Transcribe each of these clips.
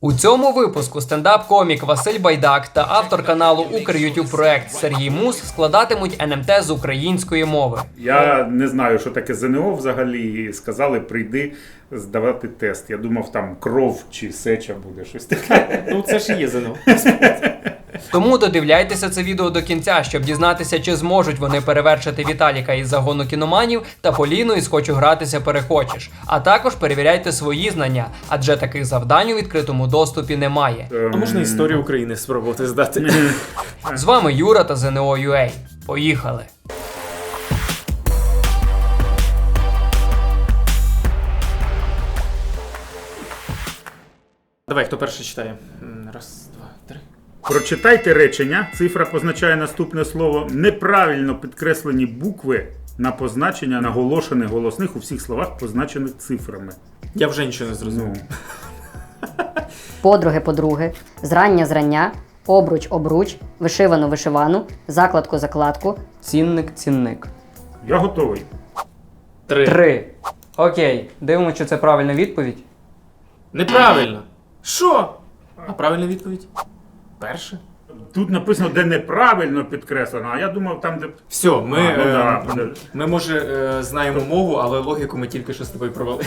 У цьому випуску стендап-комік Василь Байдак та автор каналу Укр проект Сергій Мус складатимуть НМТ з української мови. Я не знаю, що таке ЗНО взагалі. Сказали, прийди здавати тест. Я думав, там кров чи сеча буде щось таке. Ну це ж і є ЗНО. Тому додивляйтеся це відео до кінця, щоб дізнатися, чи зможуть вони перевершити Віталіка із загону кіноманів та Поліну із хочу гратися перехочеш. А також перевіряйте свої знання, адже таких завдань у відкритому доступі немає. А можна історію України спробувати здати? З вами Юра та ЗНО UA. Поїхали! Давай, хто перший читає? М, Раз, два, три. Прочитайте речення. Цифра позначає наступне слово. Неправильно підкреслені букви на позначення наголошених голосних у всіх словах, позначених цифрами. Я вже нічого не зрозумів. Ну, подруги подруги, зрання зрання, обруч обруч, вишивану вишивану, закладку закладку, Цінник, цінник. я готовий. Три. Три. Окей, дивимося, чи це правильна відповідь. Неправильно. Що? А правильна відповідь? Перше. Тут написано, де неправильно підкреслено, а я думав, там, де. Все, ми, А, ну е, да, подожди. ми може е, знаємо мову, але логіку ми тільки що з тобою провели.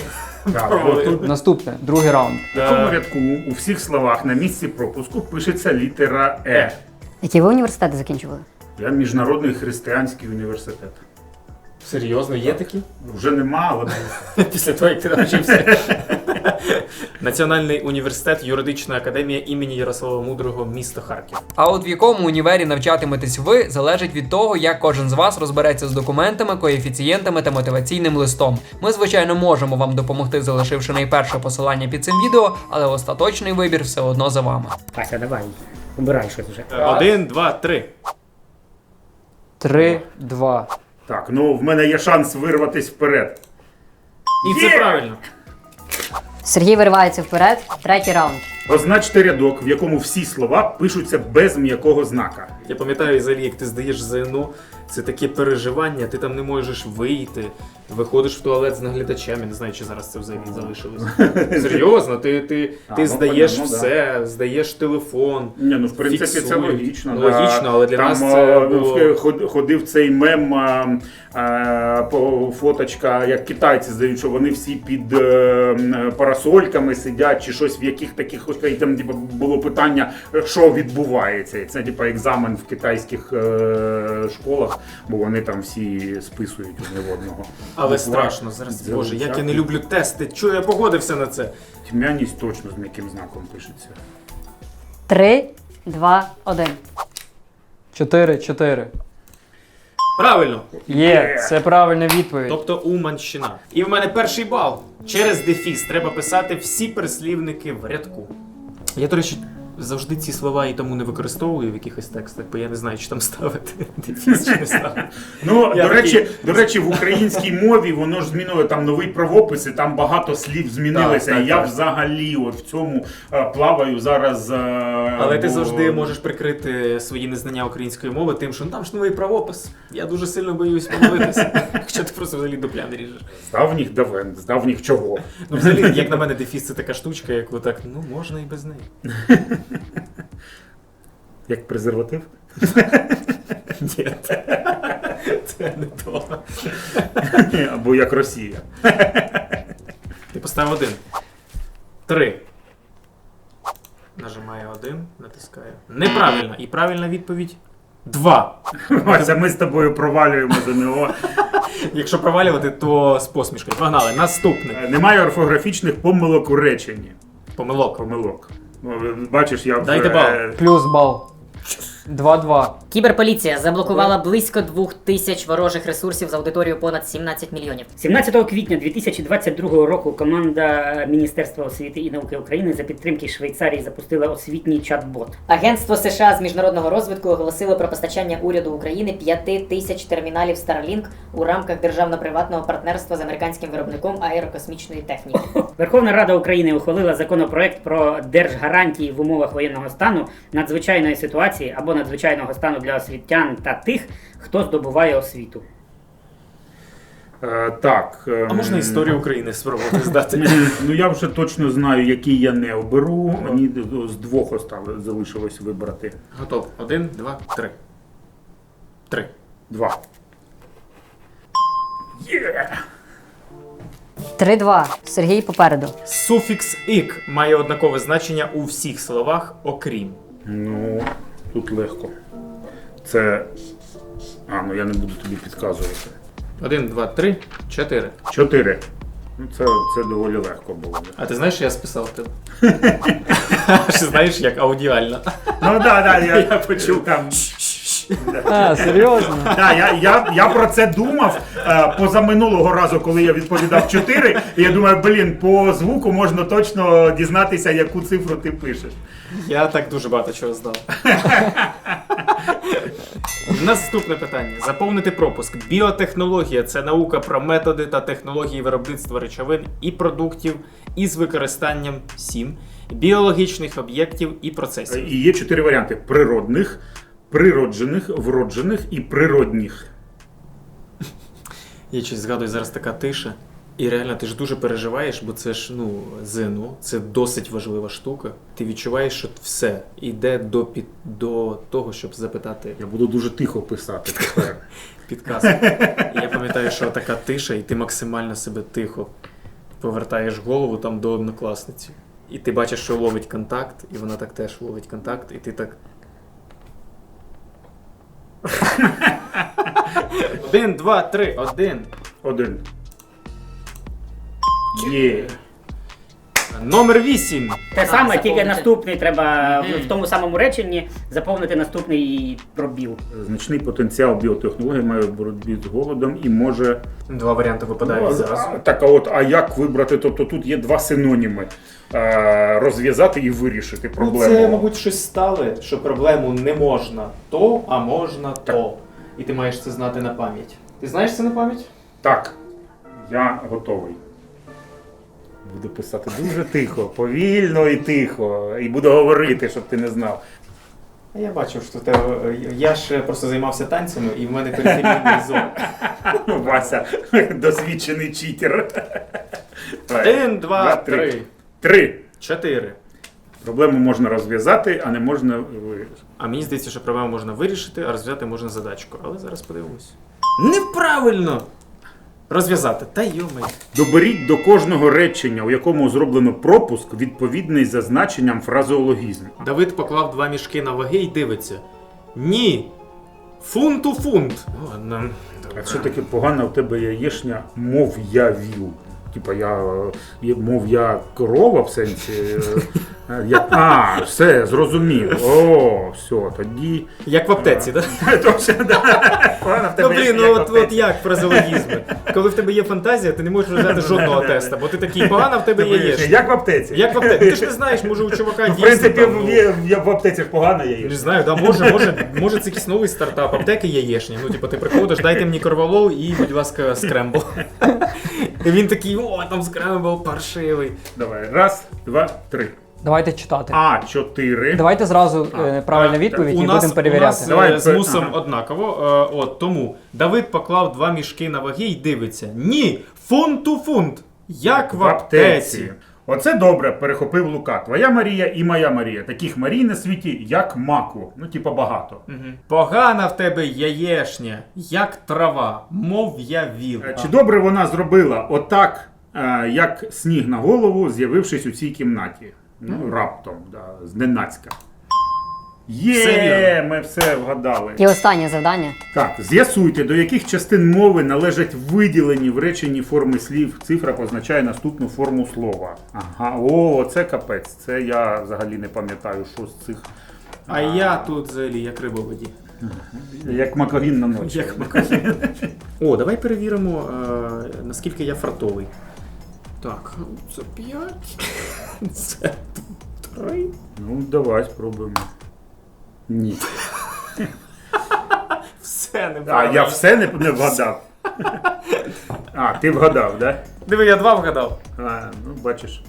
Так, Провели. тут Наступне, другий раунд. в такому рядку у всіх словах на місці пропуску пишеться літера Е. які ви університети закінчували? Я міжнародний християнський університет. Серйозно, є такі? Вже нема, але Після того, як ти навчився. Національний університет, юридична академія імені Ярослава Мудрого, місто Харків. А от в якому універі навчатиметесь ви, залежить від того, як кожен з вас розбереться з документами, коефіцієнтами та мотиваційним листом. Ми, звичайно, можемо вам допомогти, залишивши найперше посилання під цим відео, але остаточний вибір все одно за вами. Ася, давай, обирай щось вже. Один, два, три. Три, два. так, ну в мене є шанс вирватися вперед. І це правильно. Сергій виривається вперед, третій раунд. Означте рядок, в якому всі слова пишуться без м'якого знака. Я пам'ятаю, взагалі, як ти здаєш ЗНО, це таке переживання, ти там не можеш вийти, виходиш в туалет з наглядачем, я не знаю, чи зараз це взагалі залишилось. Серйозно, ти, ти, А, ти ну, здаєш понятно, все, здаєш телефон. Ні, ну в принципі це Фіксують. логічно. Ну, логічно, але для Там, нас це а, було- ход- ходив цей мем а, а, по фоточка, як китайці здають, що вони всі під е, м, парасольками сидять, чи щось в яких таких і там типу, було питання, що відбувається. І це типу екзамен в китайських е, школах, бо вони там всі списують одне в одного. Але Буква страшно зараз. це Боже, як я не люблю тести. Чого я погодився на це? Тьмяність точно з м'яким знаком пишеться. Три, два, один. Чотири, чотири. Правильно. Є, це правильна відповідь. Тобто Уманщина. І в мене перший бал. Через дефіс треба писати всі переслівники в рядку. Я, до речі, завжди ці слова і тому не використовую в якихось текстах, бо я не знаю, чи там ставити дефіс чи не ставити. Ну, Я до речі, такий- до речі, в українській мові воно ж змінило там новий правопис, і там багато слів змінилося. Так, так, я так. взагалі от в цьому е, плаваю зараз. е, Але ти завжди можеш прикрити свої незнання української мови тим, що ну, там ж новий правопис. Я дуже сильно боюсь помилитися. Хоча ти просто взагалі дупля не ріжеш. З давніх давен, з давніх чого. Ну, взагалі, як на мене, дефіс це така штучка, яку так, ну можна і без неї. Як презерватив? Ні. Це не то. Або як Росія. Ти поставив один. Три. Нажимає один, натискає. Неправильно. І правильна відповідь два. Вася, ми з тобою провалюємо ЗНО. Якщо провалювати, то з посмішкою. Погнали. Наступне. Е, Немає орфографічних помилок у реченні. Помилок. Помилок. Ну, Бачиш, я. Дайте бал. Плюс бал. Два-два. Кіберполіція заблокувала близько двох тисяч ворожих ресурсів з аудиторією понад 17 мільйонів. 17 квітня 2022 року команда Міністерства освіти і науки України за підтримки Швейцарії запустила освітній чат-бот. Агентство США з міжнародного розвитку оголосило про постачання уряду України 5 тисяч терміналів Starlink у рамках державно-приватного партнерства з американським виробником аерокосмічної техніки. Верховна Рада України ухвалила законопроект про держгарантії в умовах воєнного стану, надзвичайної ситуації або надзвичайного стану для освітян та тих, хто здобуває освіту. Е, так. ем, А можна історію України спробувати здати? Ну я вже точно знаю, які я не оберу. Мені з двох осталось, залишилось вибрати. Готов. Один, два, три. Три. Два. Є! 3-2. Сергій попереду. Суфікс ік має однакове значення у всіх словах, окрім. Ну, тут легко. Це. А, ну я не буду тобі підказувати. Один, два, три, чотири. Чотири. Ну, це, це доволі легко було. А ти знаєш, що я списав тебе? Знаєш, як аудіально. Ну так, да, я, Я почув. там. А, серйозно? Да, я, я, я про це думав е, позаминулого разу, коли я відповідав 4. І я думаю, блін, по звуку можна точно дізнатися, яку цифру ти пишеш. Я так дуже багато чого знав. Наступне питання. Заповнити пропуск. Біотехнологія це наука про методи та технології виробництва речовин і продуктів із використанням сім біологічних об'єктів і процесів. І є чотири варіанти: природних, природжених, вроджених і природних. Я щось згадую зараз така тиша. І реально ти ж дуже переживаєш, бо це ж ну ЗНО, це досить важлива штука. Ти відчуваєш, що все йде до під до того, щоб запитати Я буду дуже тихо писати тепер. підказку. Я пам'ятаю, що така тиша, і ти максимально себе тихо повертаєш голову там до однокласниці. І ти бачиш, що ловить контакт, і вона так теж ловить контакт, і ти так. Один, два, три, один. Один. Є. Номер вісім. Те саме, тільки заповнити. наступний треба в- в тому самому реченні заповнити наступний пробіл. Значний потенціал біотехнології має в боротьбі з голодом і може. Два варіанти випадають Ну, зразу. а, Так, а от, а як вибрати? Тобто тут є два синоніми: Е, розв'язати і вирішити проблему. Ну, це, мабуть, щось стале, що проблему не можна то, а можна то. І ти маєш це знати на пам'ять. Ти знаєш це на пам'ять? Так, я готовий. Буду писати дуже тихо, повільно і тихо. І буду говорити, щоб ти не знав. А я бачив, що те, я ж просто займався танцями, і в мене периферійний зон. Вася, досвідчений читер. Один, два, три, Три. чотири. Проблему можна розв'язати, а не можна вирішити. А мені здається, що проблему можна вирішити, а розв'язати можна задачку. Але зараз подивимось. Неправильно! Розв'язати. Та йомай. Доберіть до кожного речення, у якому зроблено пропуск, відповідний за значенням фразеологізм. Давид поклав два мішки на ваги і дивиться. Ні! Фунт у фунт. Ладно. А що таке погана у тебе яєшня, мов я віл. Типа я е, мов я корова в сенсі. е, Я, а, все, зрозумів. О, все, тоді. Як в аптеці, так? Да. Погана в Ну блін, ну от, от як фразеологізми? Коли в тебе є фантазія, ти не можеш взяти жодного теста, бо ти такий погана в тебе Тебе яєшня. Як в аптеці. Як в аптеці? Ти ж не знаєш, може у чувака Ну, в принципі, ну, в, є- є аптеці ж погана Не знаю, да, може, може, може це якийсь новий стартап, аптеки яєшні. Ну, типу, ти приходиш, дайте мені корвалол і, будь ласка, скрембл. І він такий, о, там скрембл паршивий. Давай, раз, два, три. Давайте читати. А, чотири. Давайте зразу А, е, правильна відповідь У і будемо будемо у нас Давай, е, з пе- мусом ага. однаково. Е, от, тому Давид поклав два мішки на ваги і дивиться. Ні, фунт у фунт. Як в аптеці. Оце добре, перехопив Лука. Твоя Марія і моя Марія. Таких Марій на світі, як маку. Ну, типа, багато. Угу. Погана в тебе яєшня, як трава, мов я віл. Е, Чи добре вона зробила отак, е, як сніг на голову, з'явившись у цій кімнаті? Ну, раптом, да, зненацька. Є, Все ми все вгадали. І останнє завдання. Так, з'ясуйте, до яких частин мови належать виділені в реченні форми слів. Цифра позначає наступну форму слова. Ага, о, це капець. Це я взагалі не пам'ятаю, що з цих. А я тут взагалі як риба в воді. Як макогін на ночі. Як макогін. О, давай перевіримо, е, наскільки я фартовий. Так, це 5. Це 3. Ну, давай спробуємо. Ні. Все не А я все не, не вгадав. А, ти вгадав, да? Диви, я два вгадав. А, ну бачиш.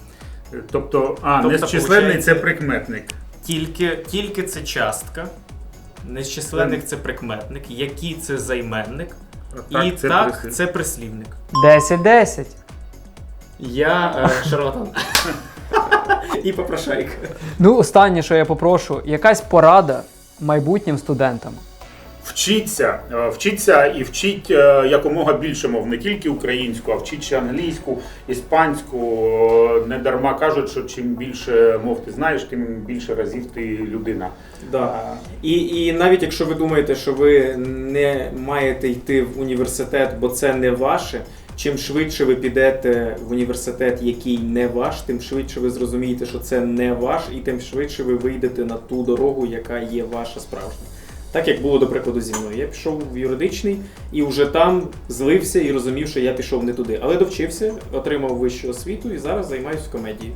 Тобто, а, Тобто, незчисленний це прикметник. Тільки, тільки це частка. Незчисленник це прикметник. Який це займенник. Так, і це так, прислівник. це прислівник. 10-10. Я е, шарлатан. І попрошайка. Ну, останнє, що я попрошу, якась порада майбутнім студентам. Вчіться, е, вчіться і вчіть е, якомога більше мов, не тільки українську, а вчіть ще англійську, іспанську. Е, Не дарма кажуть, що чим більше мов ти знаєш, тим більше разів ти людина. Да. І, і навіть якщо ви думаєте, що ви не маєте йти в університет, бо це не ваше. Чим швидше ви підете в університет, який не ваш, тим швидше ви зрозумієте, що це не ваш, і тим швидше ви вийдете на ту дорогу, яка є ваша справжня. Так як було до прикладу зі мною. Я пішов в юридичний і вже там злився і розумів, що я пішов не туди. Але довчився, отримав вищу освіту і зараз займаюся комедією.